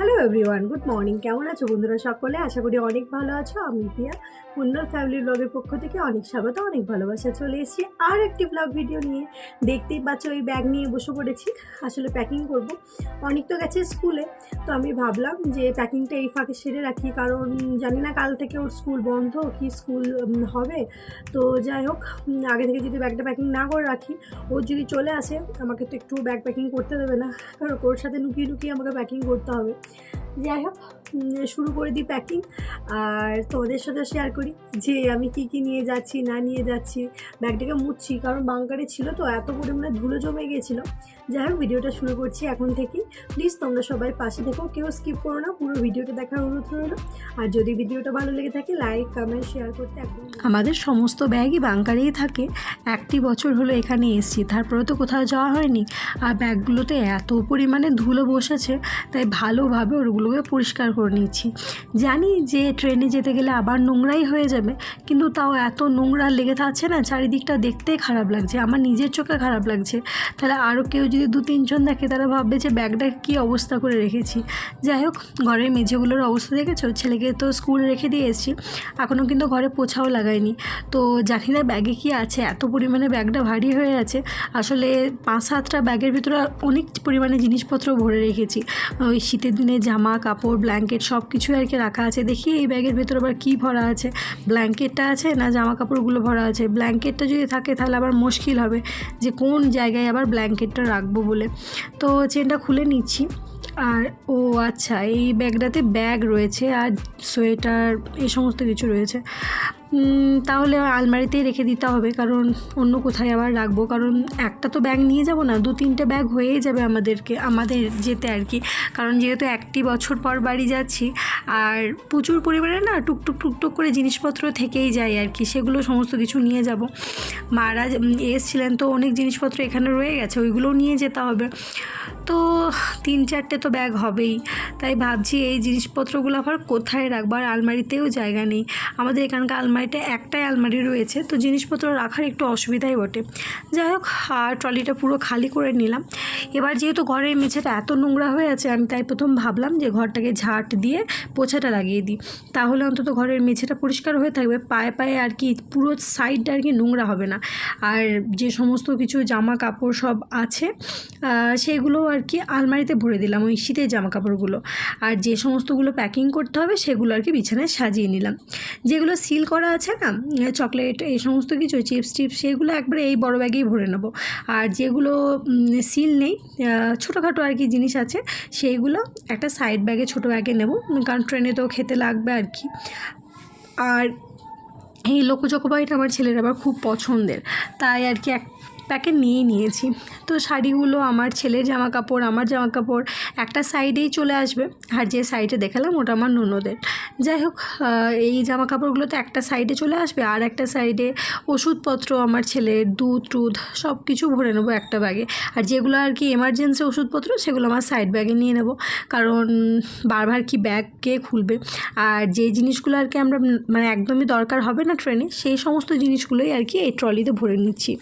Hello everyone good morning কেমন আছো বন্ধুরা সকলে? আশা করি অনেক ভালো আছো। আমি প্রিয়া। মুন্নার ফ্যামিলি ব্লগের পক্ষ থেকে অনেক স্বাগত, অনেক ভালোবাসা চলে এসেছি। আর একটি ব্লগ ভিডিও নিয়ে দেখতেই পাচ্ছ ওই ব্যাগ নিয়ে বসে পড়েছি। আসলে প্যাকিং করব। অনেক তো গেছে স্কুলে তো আমি ভাবলাম যে প্যাকিংটা এই ফাঁকে সেরে রাখি, কারণ জানি না কাল থেকে ওর স্কুল বন্ধ, কি স্কুল হবে। তো যাই হোক আগে থেকে যদি ব্যাগটা প্যাকিং না করে রাখি ওর যদি চলে আসে, আমাকে তো একটু ব্যাগ প্যাকিং করতে দেবে না। কারণ ওর সাথে লুকিয়ে লুকিয়ে আমাকে প্যাকিং করতে হবে। যাই হোক শুরু করে দিই প্যাকিং আর তোমাদের সাথে শেয়ার করি যে আমি কি কি নিয়ে যাচ্ছি, না নিয়ে যাচ্ছি। ব্যাগটাকে মুছছি কারণ বাঙ্কারে ছিল তো, এত পরিমাণে ধুলো জমে গিয়েছিল। যাই হোক, ভিডিওটা শুরু করছি এখন থেকেই। প্লিজ তোমরা সবাই পাশে দেখো কেউ স্কিপ করো না, পুরো ভিডিওটা দেখার অনুরোধ রইল। আর যদি ভিডিওটা ভালো লেগে থাকে লাইক কমেন্ট শেয়ার করতে একদম আমাদের সমস্ত ব্যাগই বাংকারেই থাকে। একটি বছর হলো এখানে এসেছি, তারপরে তো কোথাও যাওয়া হয়নি। আর ব্যাগগুলোতে এত পরিমাণে ধুলো বসেছে, তাই ভালোভাবে ওগুলোকে পরিষ্কার করে নিচ্ছি। জানি যে ট্রেনে যেতে গেলে আবার নোংরাই হয়ে যাবে, কিন্তু তাও এত নোংরা লেগে থাকছে না, চারিদিকটা দেখতেই খারাপ লাগছে, আমার নিজের চোখে খারাপ লাগছে। তাহলে আরও কেউ যদি দু তিনজন দেখে তারা ভাববে যে ব্যাগটা কী অবস্থা করে রেখেছি। যাই হোক, ঘরের মেঝেগুলোর অবস্থা দেখেছ? ছেলেকে তো স্কুল রেখে দিয়ে এসেছি। এখনও কিন্তু ঘরে পোছাও লাগায়নি। তো জানি না ব্যাগে কি আছে? এত পরিমাণে ব্যাগটা ভারী হয়ে আছে। আসলে পাঁচ সাতটা ব্যাগের ভিতরে অনেক পরিমাণে জিনিসপত্র ভরে রেখেছি। ওই শীতের দিনে জামা, কাপড়, ব্ল্যাঙ্কেট সব কিছুই আর কি রাখা আছে। দেখি এই ব্যাগের ভিতরে আবার কী ভরা আছে? ব্ল্যাঙ্কেটটা আছে না জামা কাপড়গুলো ভরা আছে? ব্ল্যাঙ্কেটটা যদি থাকে তাহলে আবার মুশকিল হবে যে কোন জায়গায় আবার ব্ল্যাঙ্কেটটা রাখব। বলে। তো চেনটা খুলে নিচ্ছি। আর ও আচ্ছা এই ব্যাগটাতে ব্যাগ রয়েছে আর সোয়েটার এই সমস্ত কিছু রয়েছে। তাহলে আলমারিতেই রেখে দিতে হবে, কারণ অন্য কোথায় আবার রাখব? কারণ একটা তো ব্যাগ নিয়ে যাব না, দু তিনটে ব্যাগ হয়েই যাবে আমাদেরকে, আমাদের যেতে আর কি। কারণ যেহেতু একটি বছর পর বাড়ি যাচ্ছি, আর প্রচুর পরিমাণে না টুকটুক টুকটুক করে জিনিসপত্র থেকেই যায় আর কি, সেগুলো সমস্ত কিছু নিয়ে যাব। মারা এসছিলেন তো অনেক জিনিসপত্র এখানে রয়ে গেছে ওইগুলোও নিয়ে যেতে হবে। তো তিন চারটে তো ব্যাগ হবেই, তাই ভাবছি এই জিনিসপত্রগুলো আবার কোথায় রাখব? আর আলমারিতেও জায়গা নেই। আমাদের এখানকার আলমারিটা একটাই আলমারি রয়েছে, তো জিনিসপত্র রাখার একটু অসুবিধাই বটে। যাই হোক ট্রলিটা পুরো খালি করে নিলাম। এবার যেহেতু ঘরের মেঝেটা এত নোংরা হয়ে আছে, আমি তাই প্রথম ভাবলাম যে ঘরটাকে ঝাঁট দিয়ে পোছাটা লাগিয়ে দিই। তাহলে অন্তত ঘরের মেঝেটা পরিষ্কার হয়ে থাকবে, পায়ে পায়ে আর কি পুরো সাইডটা আর কি নোংরা হবে না। আর যে সমস্ত কিছু জামা কাপড় সব আছে সেগুলো আর কি আলমারিতে ভরে দিলাম, ওই শীতের জামা কাপড়গুলো আর যে সমস্তগুলো প্যাকিং করতে হবে, সেগুলো আর কি বিছানায় সাজিয়ে নিলাম। যেগুলো সিল করা আছে না, চকলেট, এই সমস্ত কিছু, চিপস টিপস, সেগুলো একবারে এই বড় ব্যাগেই ভরে নেব। আর যেগুলো সিল নেই আহ, ছোটোখাটো আর কি জিনিস আছে সেইগুলো একটা সাইড ব্যাগে ছোটো ব্যাগে নেব কারণ ট্রেনে তো খেতে লাগবে আর কি। আর এই লোকচকোবাইটা আমার ছেলের আবার খুব পছন্দের তাই আর কি এক প্যাকেট নিয়েই নিয়েছি। তো শাড়িগুলো আমার ছেলের জামা কাপড় আমার জামা কাপড় একটা সাইডেই চলে আসবে। আর যে সাইডে দেখালাম ওটা আমার ননদের। যাই হোক এই জামা কাপড়গুলো তো একটা সাইডে চলে আসবে আর একটা সাইডে ওষুধপত্র আমার ছেলের দুধ, টুধ সব কিছু ভরে নেব একটা ব্যাগে। আর যেগুলো আর কি এমার্জেন্সি ওষুধপত্র, সেগুলো আমার সাইড ব্যাগে নিয়ে নেব। কারণ বারবার কি ব্যাগ কে খুলবে? আর যে জিনিসগুলো আর কি আমরা মানে একদমই দরকার হবে না ট্রেনে সেই সমস্ত জিনিসগুলোই আর কি এই ট্রলিতে ভরে নিচ্ছি।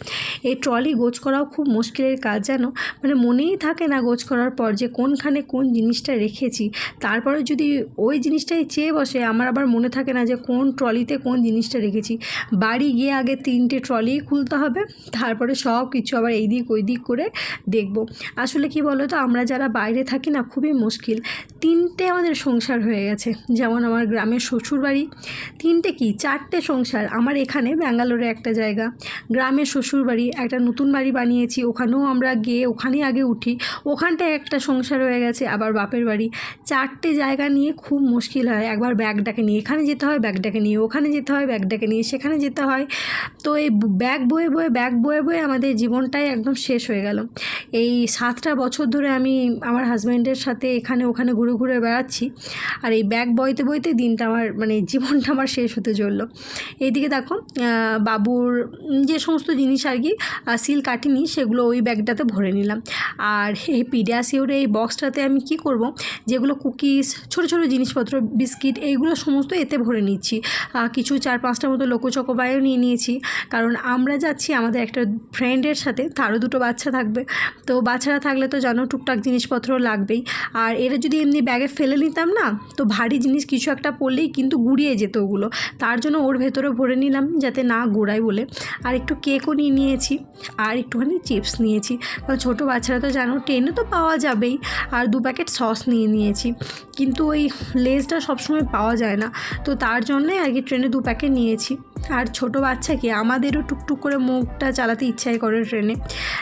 এই ট্রলি গোছ করাও খুব মুশকিলের কাজ জানো? মানে মনেই থাকে না গোছ করার পর যে কোনখানে কোন জিনিসটা রেখেছি। তারপরে যদি ওই জিনিসটাই চেয়ে বসে, আমার আবার মনে থাকে না যে কোন ট্রলিতে কোন জিনিসটা রেখেছি। বাড়ি গিয়ে আগে তিনটে ট্রলি খুলতে হবে, তারপরে সব কিছু আবার এই দিক ওই দিক করে দেখব। আসলে কি বলো তো আমরা যারা বাইরে থাকি না, খুবই মুশকিল। তিনটে আমাদের সংসার হয়ে গেছে। যেমন আমার গ্রামের শ্বশুর বাড়ি তিনটে কি? চারটে সংসার। আমার এখানে ব্যাঙ্গালোরে একটা জায়গা, গ্রামের শ্বশুর বাড়ি একটা নতুন বাড়ি বানিয়েছি, ওখানেও আমরা গিয়ে ওখানেই আগে উঠি। ওখানটায় একটা সংসার হয়ে গেছে, আবার বাপের বাড়ি। চারটে জায়গা নিয়ে খুব মুশকিল হয়, একবার ব্যাগটাকে নিয়ে। এখানে যেতে হয়, ব্যাগটাকে নিয়ে। ওখানে যেতে হয়, ব্যাগটাকে নিয়ে। সেখানে যেতে হয়। তো এই ব্যাগ বয়ে বয়ে, ব্যাগ বয়ে বয়ে আমাদের জীবনটাই একদম শেষ হয়ে গেল। এই সাতটা বছর ধরে আমি আমার হাজব্যান্ডের সাথে এখানে ওখানে ঘুরে ঘুরে বেড়াচ্ছি। আর এই ব্যাগ বইতে বইতে দিনটা আমার মানে জীবনটা আমার শেষ হতে চলল। এইদিকে দেখো বাবুর যে সমস্ত জিনিস আর কি সিল কাটিনি, সেগুলো ওই ব্যাগটাতে ভরে নিলাম। আর এই পিডিয়াসিওর এই বক্সটাতে আমি কি করব? যেগুলো কুকিজ ছোট ছোট জিনিসপত্র, বিস্কিট, এইগুলো সমস্ত এতে ভরে নিচ্ছি। কিছু চার পাঁচটা মতো লোকচকোবায়ও নিয়ে নিয়েছি। কারণ আমরা যাচ্ছি আমাদের একটা ফ্রেন্ডের সাথে, তারও দুটো বাচ্চা থাকবে। তো বাচ্চারা থাকলে তো জানো, টুকটাক জিনিসপত্র লাগবেই। আর এরা যদি এমনি ব্যাগে ফেলে নিতাম না, তো ভারী জিনিস কিছু একটা পড়লেই কিন্তু গুড়িয়ে যেত ওগুলো। তার জন্য ওর ভেতরে ভরে নিলাম, যাতে না গোড়ায় বলে। আর একটু কেকও নিয়ে নিয়েছি। আর একটুখানি চিপস নিয়েছি। কারণ ছোটো বাচ্চারা তো জানো ট্রেনে তো পাওয়া যাবেই। আর দু প্যাকেট সস নিয়ে নিয়েছি। কিন্তু ওই লেসটা সবসময় পাওয়া যায় না। তো তার জন্যে আর কি ট্রেনে দু প্যাকেট নিয়েছি। আর ছোটো বাচ্চাকে আমাদেরও টুকটুক করে মুখটা চালাতে ইচ্ছাই করে ট্রেনে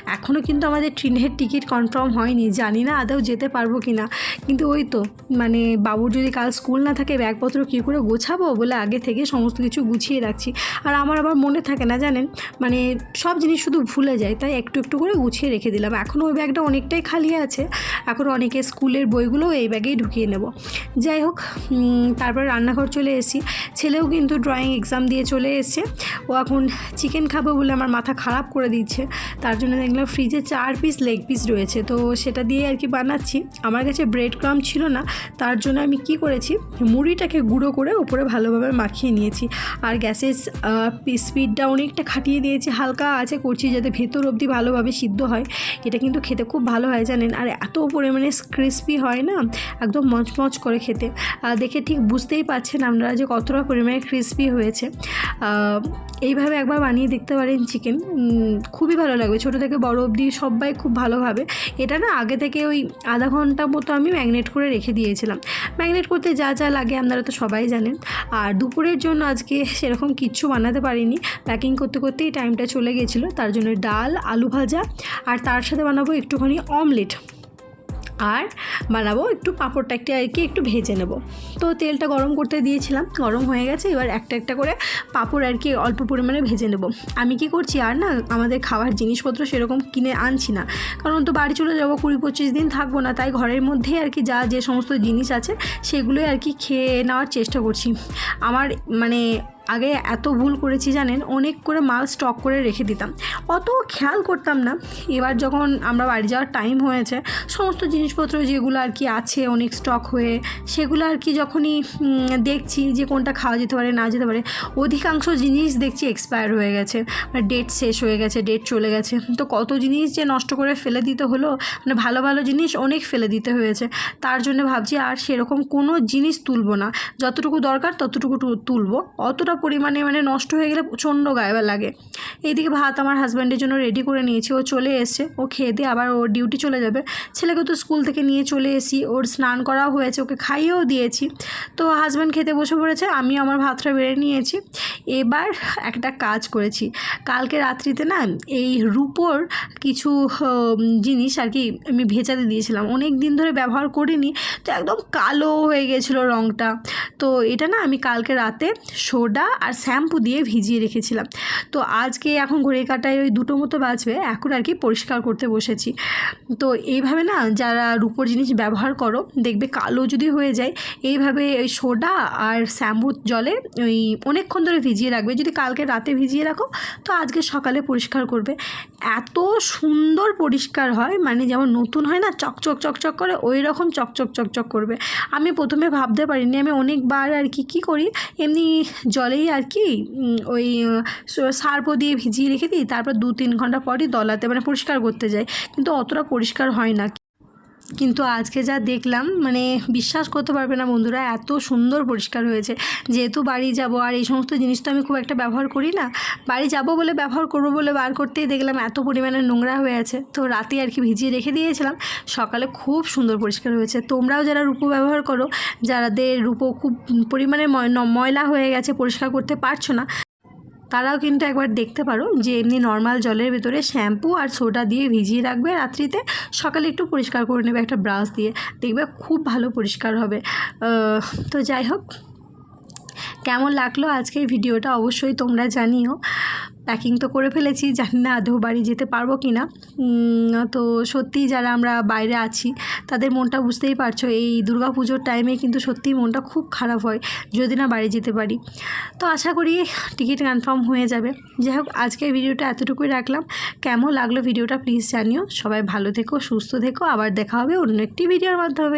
এখনও কিন্তু আমাদের ট্রেনের টিকিট কনফার্ম হয়নি। জানি না আদৌ যেতে পারব কি না কিন্তু ওই তো মানে বাবুর যদি কাল স্কুল না থাকে, ব্যাগপত্র কী করে গোছাবো বলে আগে থেকে সমস্ত কিছু গুছিয়ে রাখছি। আর আমার আবার মনে থাকে না জানেন মানে সব জিনিস শুধু ভুলে যায়, তাই একটু একটু করে গুছিয়ে রেখে দিলাম। এখন ওই ব্যাগটা অনেকটাই খালি আছে, এখন অনেকে স্কুলের বইগুলো এই ব্যাগেই ঢুকিয়ে নেব। যাই হোক তারপর রান্নাঘর চলে এসেছি। ছেলেও কিন্তু ড্রয়িং এক্সাম দিয়ে চলে এসেছে। ও এখন চিকেন খাব বলে আমার মাথা খারাপ করে দিচ্ছে। তার জন্য দেখলাম ফ্রিজে চার পিস লেগ পিস রয়েছে, তো সেটা দিয়ে আর কি বানাচ্ছি। আমার কাছে ব্রেড ক্রাম ছিল না, তার জন্য আমি কি করেছি? মুড়িটাকে গুঁড়ো করে উপরে ভালোভাবে মাখিয়ে নিয়েছি। আর গ্যাসের স্পিডটা অনেকটা খাটিয়ে দিয়েছি। হালকা আছে করছি যাতে ভেতর অবধি ভালোভাবে সিদ্ধ হয়। এটা কিন্তু খেতে খুব ভালো হয় জানেন। আর এত পরিমাণে ক্রিস্পি হয় না, একদম মচমচ করে খেতে। দেখে ঠিক বুঝতেই পারছেন আপনারা যে কতটা পরিমাণে ক্রিস্পি হয়েছে। এইভাবে একবার বানিয়ে দেখতে পারেন চিকেন খুবই ভালো লাগবে। ছোটো থেকে বড় অবধি সবাই খুব ভালোভাবে। এটা না আগে থেকে ওই আধা ঘণ্টা মতো আমি ম্যাগনেট করে রেখে দিয়েছিলাম। ম্যাগনেট করতে যা যা লাগে আপনারা তো সবাই জানেন। আর দুপুরের জন্য আজকে সেরকম কিচ্ছু বানাতে পারিনি। প্যাকিং করতে করতেই টাইমটা চলে গেছিল। তার জন্য ডাল, আলু ভাজা, আর তার সাথে বানাবো একটুখানি অমলেট আর বানাবো একটু পাঁপড়টা একটু আর কি একটু ভেজে নেব। তো তেলটা গরম করতে দিয়েছিলাম, গরম হয়ে গেছে, এবার একটা একটা করে পাঁপড় আর কি অল্প পরিমাণে ভেজে নেব। আমি কি করছি, আর না আমাদের খাওয়ার জিনিসপত্র সেরকম কিনে আনছি না। কারণ তো বাড়ি চলে যাব, কুড়ি পঁচিশ দিন থাকব না, তাই ঘরের মধ্যেই আর কি যা যে সমস্ত জিনিস আছে, সেগুলোই আর কি খেয়ে নেওয়ার চেষ্টা করছি। আমার মানে আগে এত ভুল করেছি জানেন, অনেক করে মাল স্টক করে রেখে দিতাম। অত খেয়াল করতাম না। এবার যখন আমরা বাড়ি যাওয়ার টাইম হয়েছে, সমস্ত জিনিসপত্র যেগুলো আর কি আছে, অনেক স্টক হয়ে, সেগুলো আর কি যখনই দেখছি যে কোনটা খাওয়া যেতে পারে, না যেতে পারে, অধিকাংশ জিনিস দেখছি এক্সপায়ার হয়ে গেছে। মানে ডেট শেষ হয়ে গেছে ডেট চলে গেছে। তো কত জিনিস যে নষ্ট করে ফেলে দিতে হলো মানে ভালো ভালো জিনিস অনেক ফেলে দিতে হয়েছে। তার জন্য ভাবছি আর সেরকম কোনো জিনিস তুলবো না। যতটুকু দরকার ততটুকু তুলবো। অতটা পরিমাণে মানে নষ্ট হয়ে গেলে প্রচণ্ড গায়ে লাগে। এইদিকে ভাত আমার হাজব্যান্ডের জন্য রেডি করে নিয়েছি, ও চলে এসছে। ও খেয়ে দিয়ে আবার ওর ডিউটি চলে যাবে। ছেলেকে তো স্কুল থেকে নিয়ে চলে এসি ওর স্নান করাও হয়েছে, ওকে খাইয়েও দিয়েছি। তো হাজব্যান্ড খেতে বসে পড়েছে আমি আমার ভাতটা বেড়ে নিয়েছি। এবার একটা কাজ করেছি। কালকে রাত্রিতে না এই রুপোর কিছু জিনিস আর কি আমি ভেজাতে দিয়েছিলাম। অনেক দিন ধরে ব্যবহার করিনি, তো একদম কালো হয়ে গেছিল রঙটা তো এটা না আমি কালকে রাতে সোডা আর শ্যাম্পু দিয়ে ভিজিয়ে রেখেছিলাম। তো আজকে এখন ঘড়ি কাটায় ওই দুটো মতো বাজবে, এখন আর কি পরিষ্কার করতে বসেছি। তো এইভাবে না যারা রূপোর জিনিস ব্যবহার করো, দেখবে কালো যদি হয়ে যায়, এইভাবে ওই সোডা আর শ্যাম্পুর জলে ওই অনেকক্ষণ ধরে ভিজিয়ে রাখবে। যদি কালকে রাতে ভিজিয়ে রাখো, তো আজকে সকালে পরিষ্কার করবে। এত সুন্দর পরিষ্কার হয় মানে যেমন নতুন হয় না, চকচক চকচক করে, ওই রকম চকচক চকচক করবে। আমি প্রথমে ভাবতে পারিনি, আমি অনেকবার আর কি, কী করি, এমনি জলেই আর কি ওই সার্ফও দিয়ে ভিজিয়ে রেখে দিই, তারপর দু তিন ঘণ্টা পরই দলাতে মানে পরিষ্কার করতে যাই। কিন্তু অতটা পরিষ্কার হয় না। কিন্তু আজকে যা দেখলাম মানে বিশ্বাস করতে পারবে না বন্ধুরা, এত সুন্দর পরিষ্কার হয়েছে। যেহেতু বাড়ি যাব, আর এই সমস্ত জিনিস তো আমি খুব একটা ব্যবহার করি না, বাড়ি যাব বলে ব্যবহার করব বলে বার করতেই দেখলাম এত পরিমাণে নোংরা হয়ে আছে। তো রাতে আর কি ভিজিয়ে রেখে দিয়েছিলাম, সকালে খুব সুন্দর পরিষ্কার হয়েছে। তোমরাও যারা রূপো ব্যবহার করো যাদের রূপো খুব পরিমাণে ময়লা হয়ে গেছে, পরিষ্কার করতে পারছ না তারাও কিন্তু একবার দেখতে পারো যে এমনি নর্মাল জলের ভেতরে শ্যাম্পু আর সোডা দিয়ে ভিজিয়ে রাখবে রাত্রিতে। সকালে একটু পরিষ্কার করে নেবে একটা ব্রাশ দিয়ে। দেখবে খুব ভালো পরিষ্কার হবে। তো যাই হোক, কেমন লাগল আজকের ভিডিওটা অবশ্যই তোমরা জানিও। প্যাকিং তো করে ফেলেছি, জানি না আদৌ বাড়ি যেতে পারব কি না তো সত্যি যারা আমরা বাইরে আছি, তাদের মনটা বুঝতেই পারছ, এই দুর্গা পুজোর টাইমে কিন্তু সত্যিই মনটা খুব খারাপ হয়, যদি না বাড়ি যেতে পারি। তো আশা করি টিকিট কনফার্ম হয়ে যাবে। যাই হোক আজকের ভিডিওটা এতটুকুই রাখলাম। কেমন লাগল ভিডিওটা প্লিজ জানিও। সবাই ভালো থেকো, সুস্থ থেকো। আবার দেখা হবে অন্য একটি ভিডিওর মাধ্যমে।